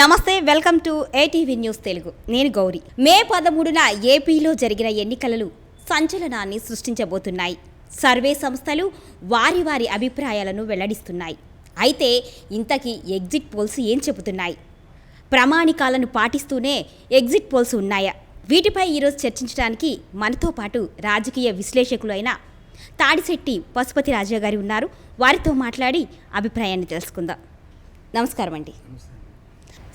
నమస్తే welcome to ATV news Telugu. నేను గౌరి. మే పదమూడున ఏపీలో జరిగిన ఎన్నికలు సంచలనాన్ని సృష్టించబోతున్నాయి. సర్వే సంస్థలు వారి వారి అభిప్రాయాలను వెల్లడిస్తున్నాయి. అయితే ఇంతకీ ఎగ్జిట్ పోల్స్ ఏం చెబుతున్నాయి? ప్రామాణికాలను పాటిస్తూనే ఎగ్జిట్ పోల్స్ ఉన్నాయా? వీటిపై ఈరోజు చర్చించడానికి మనతో పాటు రాజకీయ విశ్లేషకులు అయిన తాడిశెట్టి పశుపతి రాజా గారు ఉన్నారు. వారితో మాట్లాడి అభిప్రాయాన్ని తెలుసుకుందాం. నమస్కారం అండి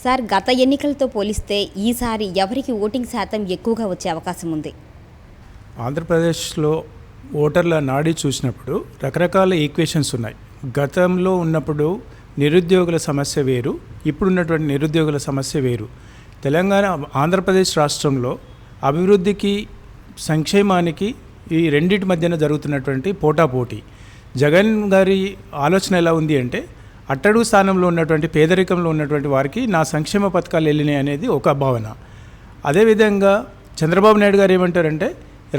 సార్ గత ఎన్నికలతో పోలిస్తే ఈసారి ఎవరికి ఓటింగ్ శాతం ఎక్కువగా వచ్చే అవకాశం ఉంది? ఆంధ్రప్రదేశ్లో ఓటర్ల నాడి చూసినప్పుడు రకరకాల ఈక్వేషన్స్ ఉన్నాయి. గతంలో ఉన్నప్పుడు నిరుద్యోగుల సమస్య వేరు ఇప్పుడున్నటువంటి నిరుద్యోగుల సమస్య వేరు. తెలంగాణ ఆంధ్రప్రదేశ్ రాష్ట్రంలో అభివృద్ధికి సంక్షేమానికి ఈ రెండింటి మధ్యన జరుగుతున్నటువంటి పోటాపోటీ. జగన్ గారి ఆలోచన ఎలా ఉంది అంటే అట్టడుగు స్థానంలో ఉన్నటువంటి పేదరికంలో ఉన్నటువంటి వారికి నా సంక్షేమ పథకాలు వెళ్ళినాయి అనేది ఒక భావన. అదేవిధంగా చంద్రబాబు నాయుడు గారు ఏమంటారంటే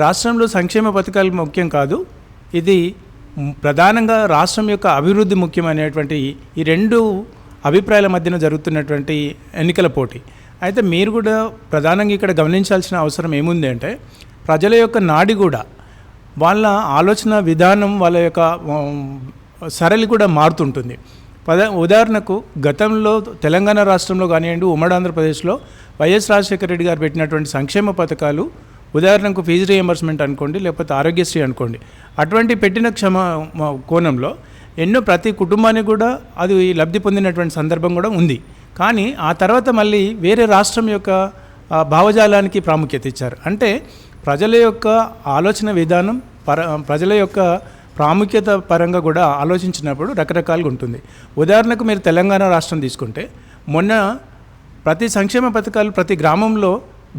రాష్ట్రంలో సంక్షేమ పథకాలు ముఖ్యం కాదు ఇది ప్రధానంగా రాష్ట్రం యొక్క అభివృద్ధి ముఖ్యం అనేటువంటి ఈ రెండు అభిప్రాయాల మధ్యన జరుగుతున్నటువంటి ఎన్నికల పోటీ. అయితే మీరు కూడా ప్రధానంగా ఇక్కడ గమనించాల్సిన అవసరం ఏముంది అంటే ప్రజల యొక్క నాడి కూడా వాళ్ళ ఆలోచన విధానం వాళ్ళ యొక్క సరళి కూడా మారుతుంటుంది. పద ఉదాహరణకు గతంలో తెలంగాణ రాష్ట్రంలో కానివ్వండి ఉమ్మడి ఆంధ్రప్రదేశ్లో వైఎస్ రాజశేఖర రెడ్డి గారు పెట్టినటువంటి సంక్షేమ పథకాలు ఉదాహరణకు ఫీజు రియంబర్స్మెంట్ అనుకోండి లేకపోతే ఆరోగ్యశ్రీ అనుకోండి అటువంటి పెట్టిన క్షమ కోణంలో ఎన్నో ప్రతి కుటుంబానికి కూడా అది లబ్ధి పొందినటువంటి సందర్భం కూడా ఉంది. కానీ ఆ తర్వాత మళ్ళీ వేరే రాష్ట్రం యొక్క భావజాలానికి ప్రాముఖ్యత ఇచ్చారు. అంటే ప్రజల యొక్క ఆలోచన విధానం పర ప్రజల యొక్క ప్రాముఖ్యత పరంగా కూడా ఆలోచించినప్పుడు రకరకాలుగా ఉంటుంది. ఉదాహరణకు మీరు తెలంగాణ రాష్ట్రం తీసుకుంటే మొన్న ప్రతి సంక్షేమ పథకాలు ప్రతి గ్రామంలో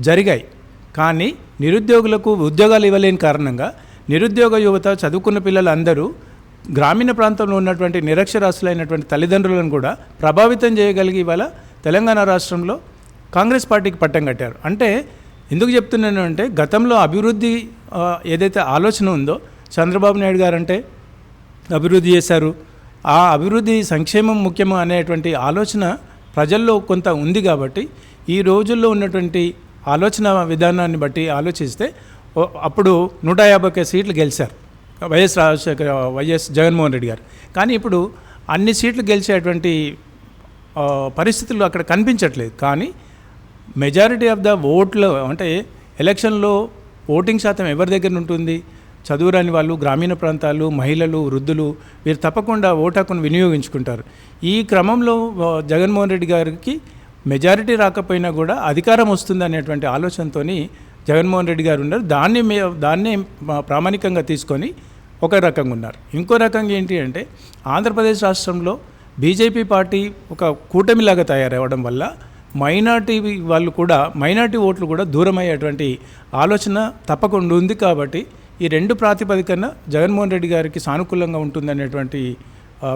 జరిగాయి. కానీ నిరుద్యోగులకు ఉద్యోగాలు ఇవ్వలేని కారణంగా నిరుద్యోగ యువత చదువుకున్న పిల్లలు అందరూ గ్రామీణ ప్రాంతంలో ఉన్నటువంటి నిరక్షరాస్యులైనటువంటి తల్లిదండ్రులను కూడా ప్రభావితం చేయగలిగి ఇవాళ తెలంగాణ రాష్ట్రంలో కాంగ్రెస్ పార్టీకి పట్టం కట్టారు. అంటే ఎందుకు చెప్తున్నాను అంటే గతంలో అభివృద్ధి ఏదైతే ఆలోచన ఉందో చంద్రబాబు నాయుడు గారు అంటే అభివృద్ధి చేశారు. ఆ అభివృద్ధి సంక్షేమం ముఖ్యం అనేటువంటి ఆలోచన ప్రజల్లో కొంత ఉంది కాబట్టి ఈ రోజుల్లో ఉన్నటువంటి ఆలోచన విధానాన్ని బట్టి ఆలోచిస్తే అప్పుడు నూట యాభై ఒక్క సీట్లు గెలిచారు. వైఎస్ రాజశేఖర వైఎస్ జగన్మోహన్ రెడ్డి గారు. కానీ ఇప్పుడు అన్ని సీట్లు గెలిచేటువంటి పరిస్థితులు అక్కడ కనిపించట్లేదు. కానీ మెజారిటీ ఆఫ్ ద ఓట్లు అంటే ఎలక్షన్లో ఓటింగ్ శాతం ఎవరి దగ్గర ఉంటుంది చదువురాని వాళ్ళు గ్రామీణ ప్రాంతాలు మహిళలు వృద్ధులు వీరు తప్పకుండా ఓటాకును వినియోగించుకుంటారు. ఈ క్రమంలో జగన్మోహన్ రెడ్డి గారికి మెజారిటీ రాకపోయినా కూడా అధికారం వస్తుంది అనేటువంటి ఆలోచనతో జగన్మోహన్ రెడ్డి గారు ఉన్నారు. దాన్ని మే దాన్నే ప్రామాణికంగా తీసుకొని ఒక రకంగా ఉన్నారు. ఇంకో రకంగా ఏంటి అంటే ఆంధ్రప్రదేశ్ రాష్ట్రంలో బీజేపీ పార్టీ ఒక కూటమిలాగా తయారవ్వడం వల్ల మైనార్టీ వాళ్ళు కూడా మైనార్టీ ఓట్లు కూడా దూరమయ్యేటువంటి ఆలోచన తప్పకుండా ఉంది కాబట్టి ఈ రెండు ప్రాతిపదికన జగన్మోహన్ రెడ్డి గారికి సానుకూలంగా ఉంటుందనేటువంటి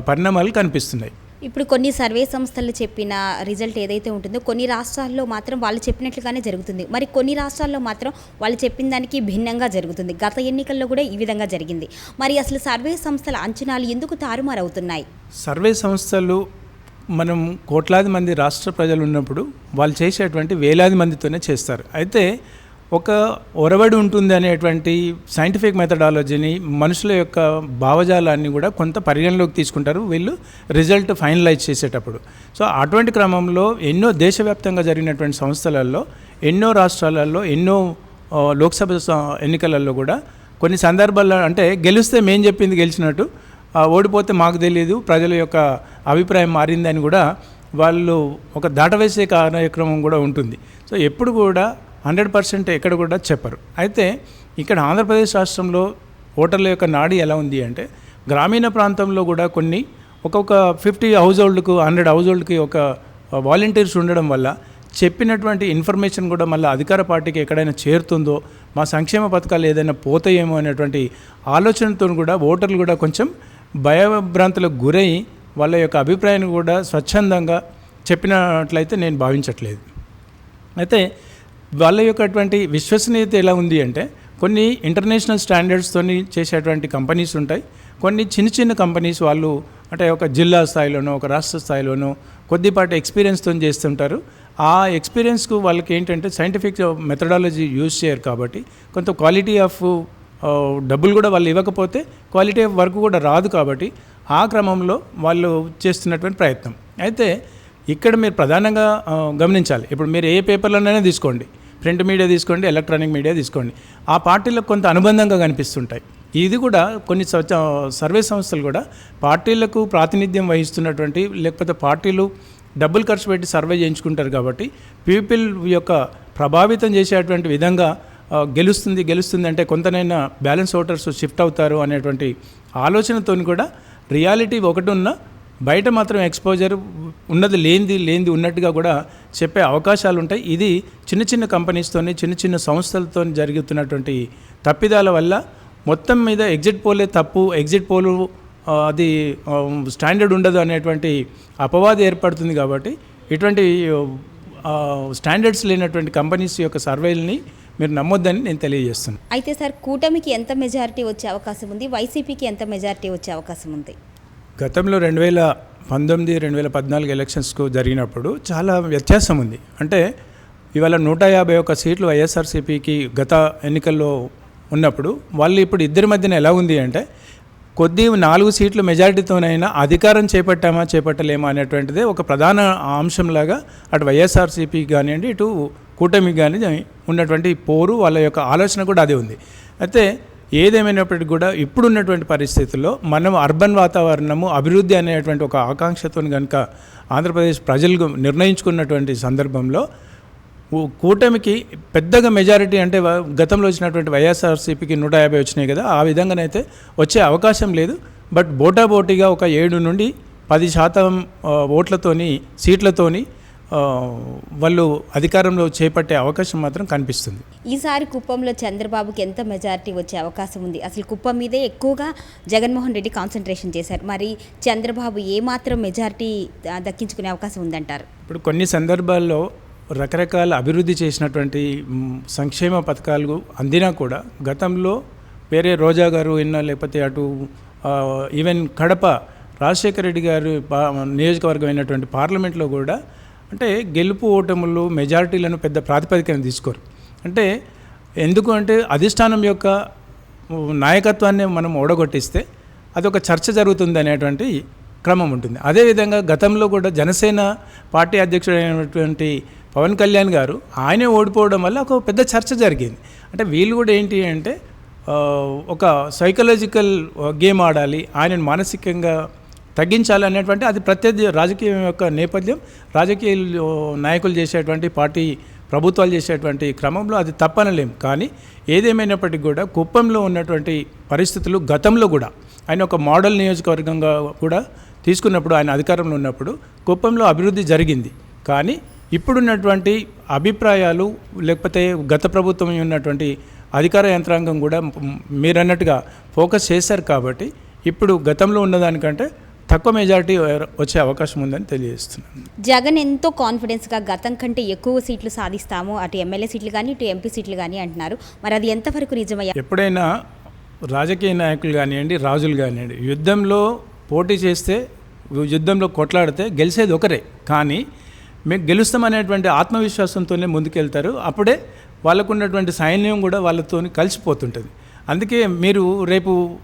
పరిణామాలు కనిపిస్తున్నాయి. ఇప్పుడు కొన్ని సర్వే సంస్థలు చెప్పిన రిజల్ట్ ఏదైతే ఉంటుందో కొన్ని రాష్ట్రాల్లో మాత్రం వాళ్ళు చెప్పినట్లుగానే జరుగుతుంది. మరి కొన్ని రాష్ట్రాల్లో మాత్రం వాళ్ళు చెప్పిన దానికి భిన్నంగా జరుగుతుంది. గత ఎన్నికల్లో కూడా ఈ విధంగా జరిగింది. మరి అసలు సర్వే సంస్థల అంచనాలు ఎందుకు తారుమారవుతున్నాయి? సర్వే సంస్థలు మనం కోట్లాది మంది రాష్ట్ర ప్రజలు ఉన్నప్పుడు వాళ్ళు చేసేటువంటి వేలాది మందితోనే చేస్తారు. అయితే ఒక ఒరవడి ఉంటుంది అనేటువంటి సైంటిఫిక్ మెథడాలజీని మనుషుల యొక్క భావజాలాన్ని కూడా కొంత పరిగణలోకి తీసుకుంటారు. వీళ్ళు రిజల్ట్ ఫైనలైజ్ చేసేటప్పుడు. సో అటువంటి క్రమంలో ఎన్నో దేశవ్యాప్తంగా జరిగినటువంటి సంస్థలలో ఎన్నో రాష్ట్రాలలో ఎన్నో లోక్సభ స- ఎన్నికలలో కూడా కొన్ని సందర్భాల్లో అంటే గెలిస్తే మేం చెప్పింది గెలిచినట్టు ఓడిపోతే మాకు తెలియదు ప్రజల యొక్క అభిప్రాయం మారిందని కూడా వాళ్ళు ఒక దాటవేసే కార్యక్రమం కూడా ఉంటుంది. సో ఎప్పుడు కూడా హండ్రెడ్ పర్సెంట్ ఎక్కడ కూడా చెప్పరు. అయితే ఇక్కడ ఆంధ్రప్రదేశ్ రాష్ట్రంలో ఓటర్ల యొక్క నాడి ఎలా ఉంది అంటే గ్రామీణ ప్రాంతంలో కూడా కొన్ని ఒక్కొక్క ఫిఫ్టీ హౌస్ హోల్డ్కు హండ్రెడ్ హౌస్ హోల్డ్కి ఒక వాలంటీర్స్ ఉండడం వల్ల చెప్పినటువంటి ఇన్ఫర్మేషన్ కూడా మళ్ళీ అధికార పార్టీకి ఎక్కడైనా చేరుతుందో మా సంక్షేమ పథకాలు ఏదైనా పోతాయేమో అనేటువంటి ఆలోచనతో కూడా ఓటర్లు కూడా కొంచెం భయభ్రాంతులకు గురై వాళ్ళ యొక్క అభిప్రాయాన్ని కూడా స్వచ్ఛందంగా చెప్పినట్లయితే నేను భావించట్లేదు. అయితే వాళ్ళ యొక్క అటువంటి విశ్వసనీయత ఎలా ఉంది అంటే కొన్ని ఇంటర్నేషనల్ స్టాండర్డ్స్తో చేసేటువంటి కంపెనీస్ ఉంటాయి. కొన్ని చిన్న చిన్న కంపెనీస్ వాళ్ళు అంటే ఒక జిల్లా స్థాయిలోనో ఒక రాష్ట్ర స్థాయిలోనో కొద్దిపాటి ఎక్స్పీరియన్స్తో చేస్తుంటారు. ఆ ఎక్స్పీరియన్స్కు వాళ్ళకి ఏంటంటే సైంటిఫిక్ మెథడాలజీ యూజ్ చేయరు కాబట్టి కొంత క్వాలిటీ ఆఫ్ డబ్బులు కూడా వాళ్ళు ఇవ్వకపోతే క్వాలిటీ ఆఫ్ వర్క్ కూడా రాదు కాబట్టి ఆ క్రమంలో వాళ్ళు చేస్తున్నటువంటి ప్రయత్నం. అయితే ఇక్కడ మీరు ప్రధానంగా గమనించాలి. ఇప్పుడు మీరు ఏ పేపర్లోనైనా తీసుకోండి. ప్రింట్ మీడియా తీసుకోండి ఎలక్ట్రానిక్ మీడియా తీసుకోండి. ఆ పార్టీలకు కొంత అనుబంధంగా కనిపిస్తుంటాయి. ఇది కూడా కొన్ని సర్వే సంస్థలు కూడా పార్టీలకు ప్రాతినిధ్యం వహిస్తున్నటువంటి లేకపోతే పార్టీలు డబ్బులు ఖర్చు పెట్టి సర్వే చేయించుకుంటారు కాబట్టి పీపుల్ యొక్క ప్రభావితం చేసేటువంటి విధంగా గెలుస్తుంది గెలుస్తుంది అంటే కొంతనైనా బ్యాలెన్స్ ఓటర్స్ షిఫ్ట్ అవుతారు అనేటువంటి ఆలోచనతో కూడా రియాలిటీ ఒకటి ఉన్న బయట మాత్రం ఎక్స్పోజర్ ఉన్నది లేనిది లేనిది ఉన్నట్టుగా కూడా చెప్పే అవకాశాలు ఉంటాయి. ఇది చిన్న చిన్న కంపెనీస్తోని చిన్న చిన్న సంస్థలతో జరుగుతున్నటువంటి తప్పిదాల వల్ల మొత్తం మీద ఎగ్జిట్ పోలే తప్పు ఎగ్జిట్ పోలు అది స్టాండర్డ్ ఉండదు అనేటువంటి అపవాద ఏర్పడుతుంది కాబట్టి ఇటువంటి స్టాండర్డ్స్ లేనటువంటి కంపెనీస్ యొక్క సర్వేల్ని మీరు నమ్మొద్దని నేను తెలియజేస్తున్నాను. అయితే సార్ కూటమికి ఎంత మెజారిటీ వచ్చే అవకాశం ఉంది? వైసీపీకి ఎంత మెజారిటీ వచ్చే అవకాశం ఉంది? గతంలో రెండు వేల పంతొమ్మిది రెండు వేల పద్నాలుగు ఎలక్షన్స్కు జరిగినప్పుడు చాలా వ్యత్యాసం ఉంది. అంటే ఇవాళ నూట యాభై ఒక్క సీట్లు వైఎస్ఆర్సీపీకి గత ఎన్నికల్లో ఉన్నప్పుడు వాళ్ళు ఇప్పుడు ఇద్దరి మధ్యన ఎలా ఉంది అంటే కొద్ది నాలుగు సీట్లు మెజారిటీతోనైనా అధికారం చేపట్టామా చేపట్టలేమా అనేటువంటిదే ఒక ప్రధాన అంశంలాగా అటు వైఎస్ఆర్సీపీ కానివ్వండి ఇటు కూటమికి కానీ ఉన్నటువంటి పోరు వాళ్ళ యొక్క ఆలోచన కూడా అదే ఉంది. అయితే ఏదేమైనప్పటికీ కూడా ఇప్పుడున్నటువంటి పరిస్థితుల్లో మనం అర్బన్ వాతావరణము అభివృద్ధి అనేటువంటి ఒక ఆకాంక్షతో కనుక ఆంధ్రప్రదేశ్ ప్రజలు నిర్ణయించుకున్నటువంటి సందర్భంలో కూటమికి పెద్దగా మెజారిటీ అంటే గతంలో వచ్చినటువంటి వైఎస్ఆర్సీపీకి నూట యాభై వచ్చినాయి కదా ఆ విధంగానైతే వచ్చే అవకాశం లేదు. బట్ బోటాబోటీగా ఒక ఏడు నుండి పది శాతం ఓట్లతోని సీట్లతోని వాళ్ళు అధికారంలో చేపట్టే అవకాశం మాత్రం కనిపిస్తుంది. ఈసారి కుప్పంలో చంద్రబాబుకి ఎంత మెజారిటీ వచ్చే అవకాశం ఉంది? అసలు కుప్పం మీదే ఎక్కువగా జగన్మోహన్ రెడ్డి కాన్సన్ట్రేషన్ చేశారు. మరి చంద్రబాబు ఏమాత్రం మెజారిటీ దక్కించుకునే అవకాశం ఉందంటారు? ఇప్పుడు కొన్ని సందర్భాల్లో రకరకాల అభివృద్ధి చేసినటువంటి సంక్షేమ పథకాలు అందినా కూడా గతంలో వేరే రోజా గారు ఎన్నో లేకపోతే అటు ఈవెన్ కడప రాజశేఖర రెడ్డి గారు నియోజకవర్గం అయినటువంటి పార్లమెంట్లో కూడా అంటే గెలుపు ఓటములు మెజారిటీలను పెద్ద ప్రాతిపదికన తీసుకోరు. అంటే ఎందుకు అంటే అధిష్టానం యొక్క నాయకత్వాన్ని మనం ఓడగొట్టిస్తే అదొక చర్చ జరుగుతుంది అనేటువంటి క్రమం ఉంటుంది. అదేవిధంగా గతంలో కూడా జనసేన పార్టీ అధ్యక్షుడైనటువంటి పవన్ కళ్యాణ్ గారు ఆయనే ఓడిపోవడం వల్ల ఒక పెద్ద చర్చ జరిగింది. అంటే వీళ్ళు కూడా ఏంటి అంటే ఒక సైకలాజికల్ గేమ్ ఆడాలి ఆయనను మానసికంగా తగ్గించాలి అనేటువంటి అది ప్రత్యర్థి రాజకీయం యొక్క నేపథ్యం. రాజకీయ నాయకులు చేసేటువంటి పార్టీ ప్రభుత్వాలు చేసేటువంటి క్రమంలో అది తప్పనలేం. కానీ ఏదేమైనప్పటికీ కూడా కుప్పంలో ఉన్నటువంటి పరిస్థితులు గతంలో కూడా ఆయన ఒక మోడల్ నియోజకవర్గంగా కూడా తీసుకున్నప్పుడు ఆయన అధికారంలో ఉన్నప్పుడు కుప్పంలో అభివృద్ధి జరిగింది. కానీ ఇప్పుడున్నటువంటి అభిప్రాయాలు లేకపోతే గత ప్రభుత్వం ఉన్నటువంటి అధికార యంత్రాంగం కూడా మీరన్నట్టుగా మీరు అన్నట్టుగా ఫోకస్ చేశారు కాబట్టి ఇప్పుడు గతంలో ఉన్నదానికంటే తక్కువ మెజారిటీ వచ్చే అవకాశం ఉందని తెలియజేస్తున్నాను. జగన్ ఎంతో కాన్ఫిడెన్స్గా గతం కంటే ఎక్కువ సీట్లు సాధిస్తాము. అటు ఎమ్మెల్యే సీట్లు కానీ ఇటు ఎంపీ సీట్లు కానీ అంటున్నారు. మరి అది ఎంతవరకు నిజమయ్యా? ఎప్పుడైనా రాజకీయ నాయకులు కానివ్వండి రాజులు కానివ్వండి యుద్ధంలో పోటీ చేస్తే యుద్ధంలో కొట్లాడితే గెలిచేది ఒకరే. కానీ మేము గెలుస్తామనేటువంటి ఆత్మవిశ్వాసంతోనే ముందుకెళ్తారు. అప్పుడే వాళ్ళకు ఉన్నటువంటి సైన్యం కూడా వాళ్ళతో కలిసిపోతుంటుంది. అందుకే మీరు రేపు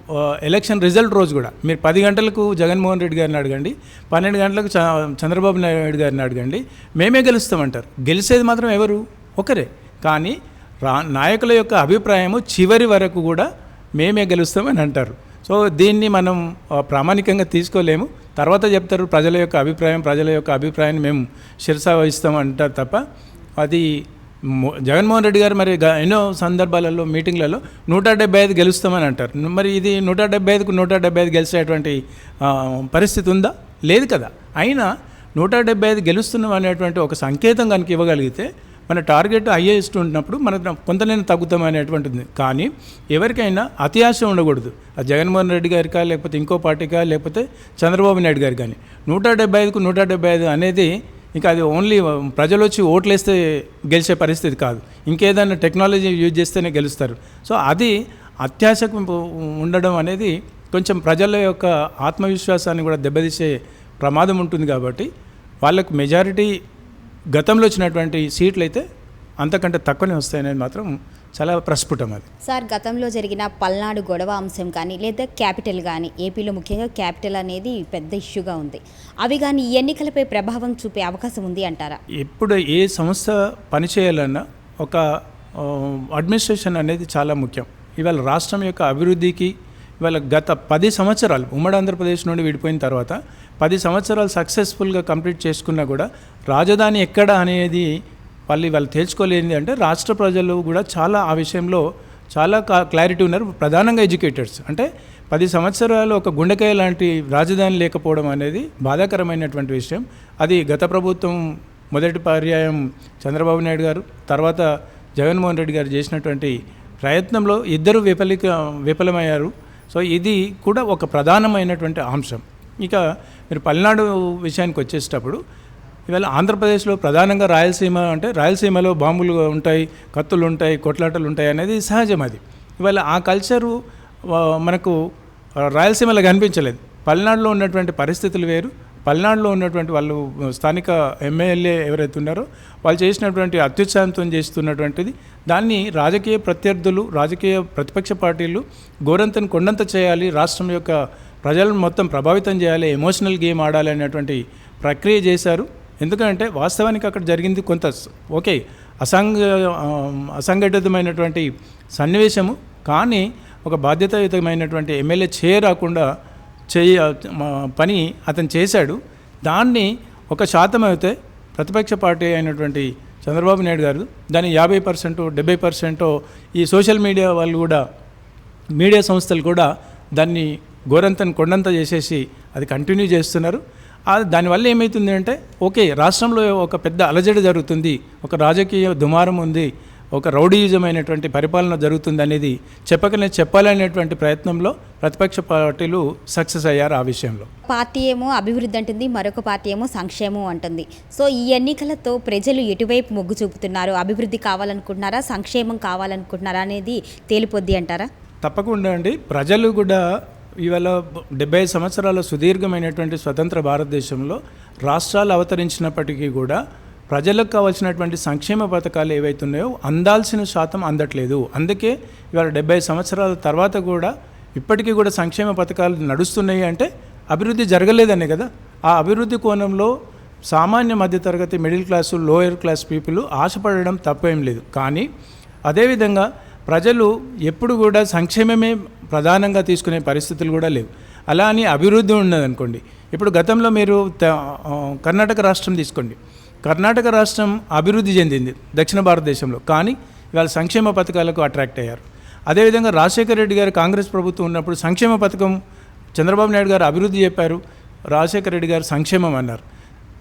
ఎలక్షన్ రిజల్ట్ రోజు కూడా మీరు పది గంటలకు జగన్మోహన్ రెడ్డి గారిని అడగండి పన్నెండు గంటలకు చ- చంద్రబాబు నాయుడు గారిని అడగండి మేమే గెలుస్తామంటారు. గెలిచేది మాత్రం ఎవరు? ఒకరే. కానీ రా నాయకుల యొక్క అభిప్రాయము చివరి వరకు కూడా మేమే గెలుస్తామని అంటారు. సో దీన్ని మనం ప్రామాణికంగా తీసుకోలేము. తర్వాత చెప్తారు ప్రజల యొక్క అభిప్రాయం ప్రజల యొక్క అభిప్రాయాన్ని మేము శిరసా వహిస్తాం అంటారు తప్ప అది జగన్మోహన్ రెడ్డి గారు మరి గ- ఎన్నో సందర్భాలలో మీటింగ్లలో నూట డెబ్బై ఐదు గెలుస్తామని అంటారు. మరి ఇది నూట డెబ్బై ఐదుకు నూట డెబ్బై ఐదు గెలిచేటువంటి పరిస్థితి ఉందా? లేదు కదా. అయినా నూట డెబ్బై ఐదు గెలుస్తున్నాం అనేటువంటి ఒక సంకేతం కనుక ఇవ్వగలిగితే మన టార్గెట్ హైయెస్ట్ ఉన్నప్పుడు మన కొంతనైనా తగ్గుతాం అనేటువంటిది. కానీ ఎవరికైనా అతి ఆశ ఉండకూడదు. అది జగన్మోహన్ రెడ్డి గారికా లేకపోతే ఇంకో పార్టీకా లేకపోతే చంద్రబాబు నాయుడు గారు కానీ నూట డెబ్బై ఐదుకు నూట డెబ్బై ఐదు అనేది ఇంకా అది ఓన్లీ ప్రజలు వచ్చి ఓట్లేస్తే గెలిచే పరిస్థితి కాదు. ఇంకేదైనా టెక్నాలజీ యూజ్ చేస్తేనే గెలుస్తారు. సో అది అత్యాశకు ఉండడం అనేది కొంచెం ప్రజల యొక్క ఆత్మవిశ్వాసాన్ని కూడా దెబ్బతీసే ప్రమాదం ఉంటుంది కాబట్టి వాళ్ళకు మెజారిటీ గతంలో వచ్చినటువంటి సీట్లు అయితే అంతకంటే తక్కువనే వస్తాయనేది మాత్రం చాలా ప్రస్ఫుటం అది. సార్ గతంలో జరిగిన పల్నాడు గొడవ అంశం కానీ లేదా క్యాపిటల్ కానీ ఏపీలో ముఖ్యంగా క్యాపిటల్ అనేది పెద్ద ఇష్యూగా ఉంది. అవి కానీ ఈ ఎన్నికలపై ప్రభావం చూపే అవకాశం ఉంది అంటారా? ఎప్పుడు ఏ సంస్థ పనిచేయాలన్నా ఒక అడ్మినిస్ట్రేషన్ అనేది చాలా ముఖ్యం. ఇవాళ రాష్ట్రం యొక్క అభివృద్ధికి ఇవాళ గత పది సంవత్సరాలు ఉమ్మడి ఆంధ్రప్రదేశ్ నుండి విడిపోయిన తర్వాత పది సంవత్సరాలు సక్సెస్ఫుల్గా కంప్లీట్ చేసుకున్నా కూడా రాజధాని ఎక్కడ అనేది వాళ్ళు వాళ్ళు తేల్చుకోలేని అంటే రాష్ట్ర ప్రజలు కూడా చాలా ఆ విషయంలో చాలా క్లారిటీ ఉన్నారు. ప్రధానంగా ఎడ్యుకేటర్స్. అంటే పది సంవత్సరాలు ఒక గుండెకాయ లాంటి రాజధాని లేకపోవడం అనేది బాధాకరమైనటువంటి విషయం. అది గత ప్రభుత్వం మొదటి పర్యాయం చంద్రబాబు నాయుడు గారు తర్వాత జగన్మోహన్ రెడ్డి గారు చేసినటువంటి ప్రయత్నంలో ఇద్దరు విఫలిక విఫలమయ్యారు. సో ఇది కూడా ఒక ప్రధానమైనటువంటి అంశం. ఇక మీరు పల్నాడు విషయానికి వచ్చేటప్పుడు ఇవాళ ఆంధ్రప్రదేశ్లో ప్రధానంగా రాయలసీమ అంటే రాయలసీమలో బాంబులు ఉంటాయి కత్తులు ఉంటాయి కొట్లాటలు ఉంటాయి అనేది సహజం అది. ఇవాళ ఆ కల్చరు మనకు రాయలసీమలో కనిపించలేదు. పల్నాడులో ఉన్నటువంటి పరిస్థితులు వేరు. పల్నాడులో ఉన్నటువంటి వాళ్ళు స్థానిక ఎమ్మెల్యే ఎవరైతే ఉన్నారో వాళ్ళు చేసినటువంటి అత్యుత్సాహంతో చేస్తున్నటువంటిది దాన్ని రాజకీయ ప్రత్యర్థులు రాజకీయ ప్రతిపక్ష పార్టీలు గోరంతను కొండంత చేయాలి రాష్ట్రం యొక్క ప్రజలను మొత్తం ప్రభావితం చేయాలి ఎమోషనల్ గేమ్ ఆడాలి అనేటువంటి ప్రక్రియ చేశారు. ఎందుకంటే వాస్తవానికి అక్కడ జరిగింది కొంత ఓకే అసంఘ అసంఘటితమైనటువంటి సన్నివేశము కానీ ఒక బాధ్యతాయుతమైనటువంటి ఎమ్మెల్యే చేయరాకుండా చేయ పని అతను చేశాడు. దాన్ని ఒక శాతం అయితే ప్రతిపక్ష పార్టీ అయినటువంటి చంద్రబాబు నాయుడు గారు దాన్ని యాభై పర్సెంట్ డెబ్బై పర్సెంట్ ఈ సోషల్ మీడియా వాళ్ళు కూడా మీడియా సంస్థలు కూడా దాన్ని గోరంతను కొండంత చేసేసి అది కంటిన్యూ చేస్తున్నారు. దానివల్ల ఏమవుతుంది అంటే ఓకే రాష్ట్రంలో ఒక పెద్ద అలజడి జరుగుతుంది ఒక రాజకీయ దుమారం ఉంది ఒక రౌడీయుజమైనటువంటి పరిపాలన జరుగుతుంది అనేది చెప్పకనే చెప్పాలనేటువంటి ప్రయత్నంలో ప్రతిపక్ష పార్టీలు సక్సెస్ అయ్యారు ఆ విషయంలో. పార్టీ ఏమో అభివృద్ధి అంటుంది మరొక పార్టీ ఏమో సంక్షేమం అంటుంది. సో ఈ ఎన్నికలతో ప్రజలు ఎటువైపు మొగ్గు చూపుతున్నారు? అభివృద్ధి కావాలనుకుంటున్నారా? సంక్షేమం కావాలనుకుంటున్నారా? అనేది తేలిపోద్ది అంటారా? తప్పకుండా అండి. ప్రజలు కూడా ఇవాళ డెబ్బై సంవత్సరాల సుదీర్ఘమైనటువంటి స్వతంత్ర భారతదేశంలో రాష్ట్రాలు అవతరించినప్పటికీ కూడా ప్రజలకు కావాల్సినటువంటి సంక్షేమ పథకాలు ఏవైతున్నాయో అందాల్సిన శాతం అందట్లేదు. అందుకే ఇవాళ డెబ్బై సంవత్సరాల తర్వాత కూడా ఇప్పటికీ కూడా సంక్షేమ పథకాలు నడుస్తున్నాయి అంటే అభివృద్ధి జరగలేదనే కదా. ఆ అభివృద్ధి కోణంలో సామాన్య మధ్యతరగతి middle class lower class people ఆశపడడం తప్పేం లేదు. కానీ అదేవిధంగా ప్రజలు ఎప్పుడు కూడా సంక్షేమమే ప్రధానంగా తీసుకునే పరిస్థితులు కూడా లేవు. అలా అని అభివృద్ధి ఉన్నదనుకోండి. ఇప్పుడు గతంలో మీరు త- కర్ణాటక రాష్ట్రం తీసుకోండి. కర్ణాటక రాష్ట్రం అభివృద్ధి చెందింది దక్షిణ భారతదేశంలో. కానీ ఇవాళ సంక్షేమ పథకాలకు అట్రాక్ట్ అయ్యారు. అదేవిధంగా రాజశేఖర రెడ్డి గారు కాంగ్రెస్ ప్రభుత్వం ఉన్నప్పుడు సంక్షేమ పథకం చంద్రబాబు నాయుడు గారు అభివృద్ధి చెప్పారు. రాజశేఖర రెడ్డి గారు సంక్షేమం అన్నారు.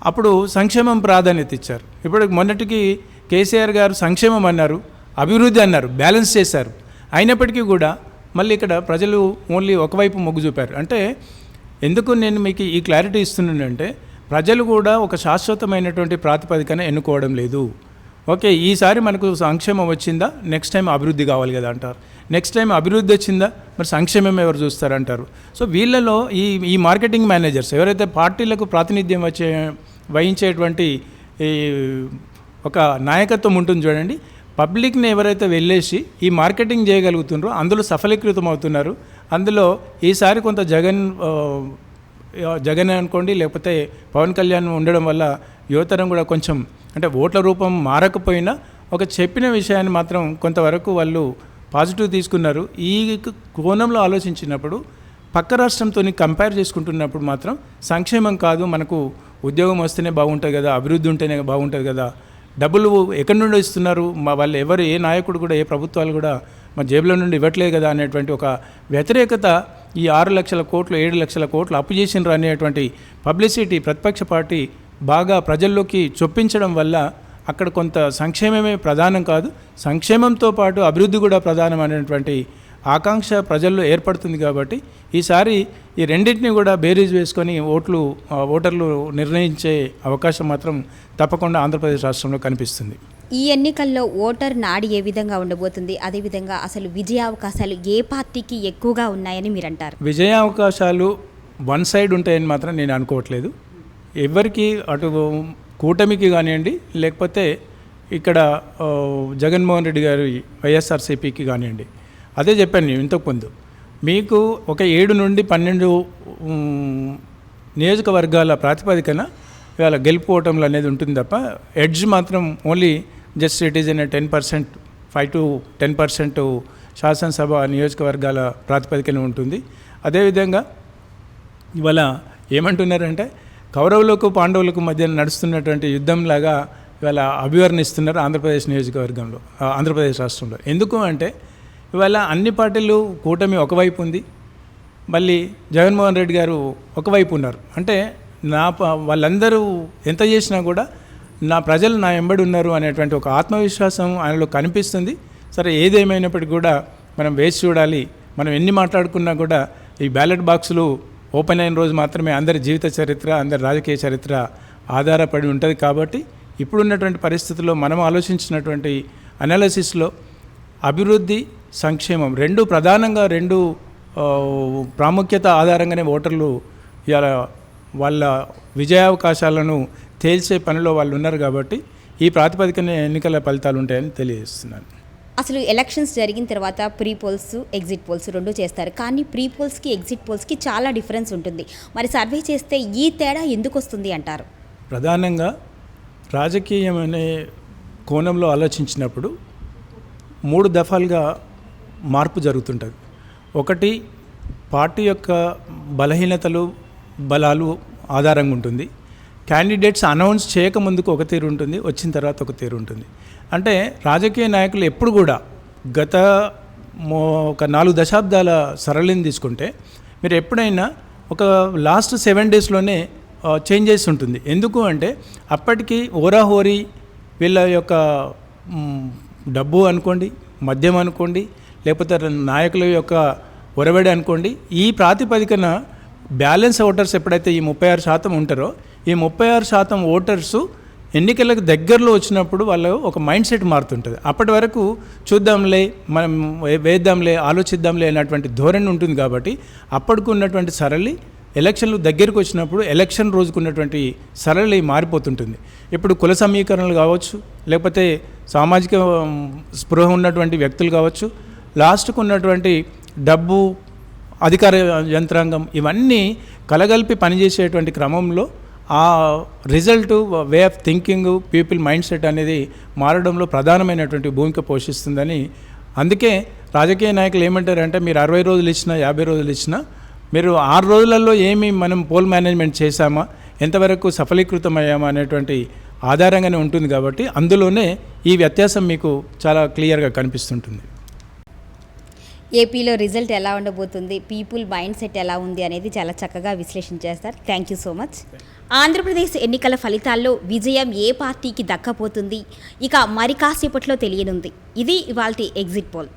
అప్పుడు సంక్షేమం ప్రాధాన్యత ఇచ్చారు. ఇప్పుడు మొన్నటికి కేసీఆర్ గారు సంక్షేమం అన్నారు అభివృద్ధి అన్నారు బ్యాలెన్స్ చేశారు. అయినప్పటికీ కూడా మళ్ళీ ఇక్కడ ప్రజలు ఓన్లీ ఒకవైపు మొగ్గు చూపారు. అంటే ఎందుకు నేను మీకు ఈ క్లారిటీ ఇస్తున్నానంటే ప్రజలు కూడా ఒక శాశ్వతమైనటువంటి ప్రాతిపదికన ఎన్నుకోవడం లేదు. ఓకే ఈసారి మనకు సంక్షేమం వచ్చిందా? నెక్స్ట్ టైం అభివృద్ధి కావాలి కదా అంటారు. నెక్స్ట్ టైం అభివృద్ధి వచ్చిందా? మరి సంక్షేమం ఎవరు చూస్తారంటారు సో వీళ్ళలో ఈ ఈ మార్కెటింగ్ మేనేజర్స్ ఎవరైతే పార్టీలకు ప్రాతినిధ్యం వచ్చే వహించేటువంటి ఈ ఒక నాయకత్వం ఉంటుంది చూడండి పబ్లిక్ని ఎవరైతే వెళ్ళేసి ఈ మార్కెటింగ్ చేయగలుగుతున్నారో అందులో సఫలీకృతం అవుతున్నారు అందులో ఈసారి కొంత జగన్ జగన్ అనుకోండి లేకపోతే పవన్ కళ్యాణ్ ఉండడం వల్ల యువతరం కూడా కొంచెం అంటే ఓట్ల రూపం మారకపోయినా ఒక చెప్పిన విషయాన్ని మాత్రం కొంతవరకు వాళ్ళు పాజిటివ్ తీసుకున్నారు. ఈ కోణంలో ఆలోచించినప్పుడు పక్క రాష్ట్రంతో కంపేర్ చేసుకుంటున్నప్పుడు మాత్రం సంక్షేమం కాదు మనకు ఉద్యోగం వస్తేనే బాగుంటుంది కదా అభివృద్ధి ఉంటేనే బాగుంటుంది కదా డబ్బులు ఎక్కడి నుండి ఇస్తున్నారు? మా వాళ్ళు ఎవరు ఏ నాయకుడు కూడా ఏ ప్రభుత్వాలు కూడా మా జేబులో నుండి ఇవ్వట్లేదు కదా అనేటువంటి ఒక వ్యతిరేకత ఈ ఆరు లక్షల కోట్లు ఏడు లక్షల కోట్లు అప్పు చేసినారు అనేటువంటి పబ్లిసిటీ ప్రతిపక్ష పార్టీ బాగా ప్రజల్లోకి చొప్పించడం వల్ల అక్కడ కొంత సంక్షేమమే ప్రధానం కాదు. సంక్షేమంతో పాటు అభివృద్ధి కూడా ప్రధానం అనేటువంటి ఆకాంక్ష ప్రజల్లో ఏర్పడుతుంది కాబట్టి ఈసారి ఈ రెండింటిని కూడా బేరీజ్ వేసుకొని ఓట్లు ఓటర్లు నిర్ణయించే అవకాశం మాత్రం తప్పకుండా ఆంధ్రప్రదేశ్ రాష్ట్రంలో కనిపిస్తుంది. ఈ ఎన్నికల్లో ఓటర్ నాడి ఏ విధంగా ఉండబోతుంది? అదేవిధంగా అసలు విజయ అవకాశాలు ఏ పార్టీకి ఎక్కువగా ఉన్నాయని మీరు అంటారు విజయ అవకాశాలు వన్ సైడ్ ఉంటాయని మాత్రం నేను అనుకోవట్లేదు. ఎవరికి అటు కూటమికి కానివ్వండి లేకపోతే ఇక్కడ జగన్మోహన్ రెడ్డి గారి వైఎస్ఆర్సీపీకి కానివ్వండి. అదే చెప్పాను నేను ఇంతకుముందు మీకు ఒక ఏడు నుండి పన్నెండు నియోజకవర్గాల ప్రాతిపదికన ఇవాళ గెలుపు అనేది ఉంటుంది తప్ప ఎడ్జ్ మాత్రం only just it is in ten percent five to ten percent శాసనసభ నియోజకవర్గాల ప్రాతిపదికన ఉంటుంది. అదేవిధంగా ఇవాళ ఏమంటున్నారంటే కౌరవులకు పాండవులకు మధ్య నడుస్తున్నటువంటి యుద్ధంలాగా ఇవాళ అభివర్ణిస్తున్నారు ఆంధ్రప్రదేశ్ నియోజకవర్గంలో ఆంధ్రప్రదేశ్ రాష్ట్రంలో. ఎందుకు అంటే ఇవాళ అన్ని పార్టీలు కూటమి ఒకవైపు ఉంది. మళ్ళీ జగన్మోహన్ రెడ్డి గారు ఒకవైపు ఉన్నారు. అంటే నా ప- వాళ్ళందరూ ఎంత చేసినా కూడా నా ప్రజలు నా ఎంబడి ఉన్నారు అనేటువంటి ఒక ఆత్మవిశ్వాసం ఆయనలో కనిపిస్తుంది. సరే ఏదేమైనప్పటికీ కూడా మనం వేసి చూడాలి. మనం ఎన్ని మాట్లాడుకున్నా కూడా ఈ బ్యాలెట్ బాక్సులు ఓపెన్ అయిన రోజు మాత్రమే అందరి జీవిత చరిత్ర అందరి రాజకీయ చరిత్ర ఆధారపడి ఉంటుంది కాబట్టి ఇప్పుడున్నటువంటి పరిస్థితుల్లో మనం ఆలోచించినటువంటి అనాలసిస్లో అభివృద్ధి సంక్షేమం. రెండు ప్రధానంగా రెండు ప్రాముఖ్యత ఆధారంగానే ఓటర్లు ఇవాళ వాళ్ళ విజయావకాశాలను తేల్చే పనిలో వాళ్ళు ఉన్నారు కాబట్టి ఈ ప్రాతిపదికన ఎన్నికల ఫలితాలు ఉంటాయని తెలియజేస్తున్నాను. అసలు ఎలక్షన్స్ జరిగిన తర్వాత ప్రీ పోల్స్ ఎగ్జిట్ పోల్స్ రెండు చేస్తారు. కానీ ప్రీ పోల్స్కి ఎగ్జిట్ పోల్స్కి చాలా డిఫరెన్స్ ఉంటుంది. మరి సర్వే చేస్తే ఈ తేడా ఎందుకు వస్తుంది అంటారు? ప్రధానంగా రాజకీయం అనే కోణంలో ఆలోచించినప్పుడు మూడు దఫాలుగా మార్పు జరుగుతుంటుంది. ఒకటి పార్టీ యొక్క బలహీనతలు బలాలు ఆధారంగా ఉంటుంది. క్యాండిడేట్స్ అనౌన్స్ చేయకముందుకు ఒక తీరు ఉంటుంది వచ్చిన తర్వాత ఒక తీరు ఉంటుంది. అంటే రాజకీయ నాయకులు ఎప్పుడు కూడా గత ఒక నాలుగు దశాబ్దాల సరళిని తీసుకుంటే మీరు ఎప్పుడైనా ఒక లాస్ట్ సెవెన్ డేస్లోనే చేంజెస్ ఉంటుంది. ఎందుకు అంటే అప్పటికి ఓరాహోరీ వీళ్ళ యొక్క డబ్బు అనుకోండి మద్యం అనుకోండి లేకపోతే నాయకుల యొక్క ఒరవడి అనుకోండి ఈ ప్రాతిపదికన బ్యాలెన్స్ ఓటర్స్ ఎప్పుడైతే ఈ ముప్పై ఆరు శాతం ఉంటారో ఈ ముప్పై ఆరు శాతం ఓటర్స్ ఎన్నికలకు దగ్గరలో వచ్చినప్పుడు వాళ్ళు ఒక మైండ్ సెట్ మారుతుంటుంది. అప్పటి వరకు చూద్దాంలే మనం వేద్దాంలే ఆలోచిద్దాంలే అనేటువంటి ధోరణి ఉంటుంది కాబట్టి అప్పటికి ఉన్నటువంటి సరళి ఎలక్షన్లు దగ్గరికి వచ్చినప్పుడు ఎలక్షన్ రోజుకు ఉన్నటువంటి సరళి మారిపోతుంటుంది. ఇప్పుడు కుల సమీకరణలు కావచ్చు లేకపోతే సామాజిక స్పృహ ఉన్నటువంటి వ్యక్తులు కావచ్చు లాస్ట్కు ఉన్నటువంటి డబ్బు అధికార యంత్రాంగం ఇవన్నీ కలగలిపి పనిచేసేటువంటి క్రమంలో ఆ result way of thinking people mindset అనేది మారడంలో ప్రధానమైనటువంటి భూమిక పోషిస్తుందని. అందుకే రాజకీయ నాయకులు ఏమంటారంటే మీరు అరవై రోజులు ఇచ్చినా యాభై రోజులు ఇచ్చినా మీరు ఆరు రోజులలో ఏమి మనం పోల్ మేనేజ్మెంట్ చేశామా ఎంతవరకు సఫలీకృతం అయ్యామా అనేటువంటి ఆధారంగానే ఉంటుంది కాబట్టి అందులోనే ఈ వ్యత్యాసం మీకు చాలా క్లియర్గా కనిపిస్తుంటుంది. ఏపీలో రిజల్ట్ ఎలా ఉండబోతుంది? పీపుల్ మైండ్ సెట్ ఎలా ఉంది? అనేది చాలా చక్కగా విశ్లేషణ చేస్తారు. Thank you so much Andhra Pradesh ఎన్నికల ఫలితాల్లో విజయం ఏ పార్టీకి దక్కపోతుంది ఇక మరి కాసేపట్లో తెలియనుంది. ఇది ఇవాల్టి ఎగ్జిట్ పోల్.